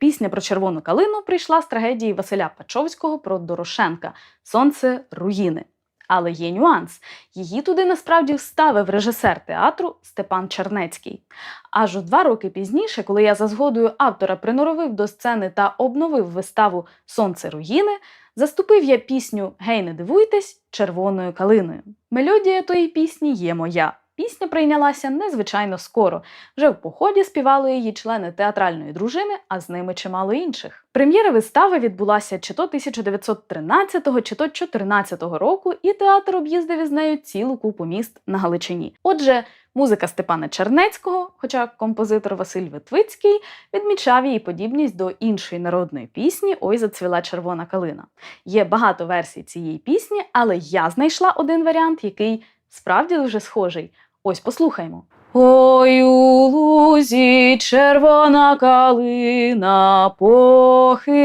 Пісня про червону калину прийшла з трагедії Василя Пачовського про Дорошенка Сонце руїни. Але є нюанс. Її туди насправді вставив режисер театру Степан Чернецький. Аж у два роки пізніше, коли я за згодою автора приноровив до сцени та обновив виставу Сонце руїни, заступив я пісню Гей, не дивуйтесь червоною калиною. Мелодія тої пісні є моя. Пісня прийнялася незвичайно скоро. Вже в поході співали її члени театральної дружини, а з ними чимало інших. Прем'єра вистави відбулася чи то 1913, чи то 14 року, і театр об'їздив із нею цілу купу міст на Галичині. Отже, музика Степана Чернецького, хоча композитор Василь Витвицький відмічав її подібність до іншої народної пісні Ой зацвіла червона калина. Є багато версій цієї пісні, але я знайшла один варіант, який справді дуже схожий. Ось послухаймо. Ой у лузі червона калина похилилася.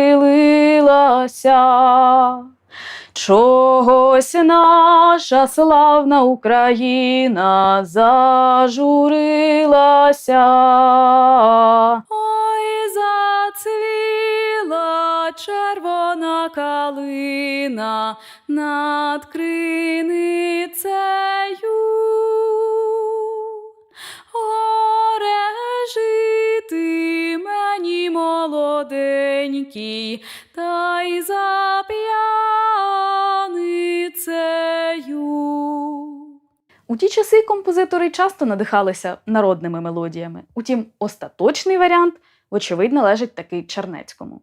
Чогось наша славна Україна зажурилася. Ой, зацвіла червона калина над криницею. Молоденький, та й за п'яницею. У ті часи композитори часто надихалися народними мелодіями. Утім, остаточний варіант, вочевидь, належить таки Чернецькому.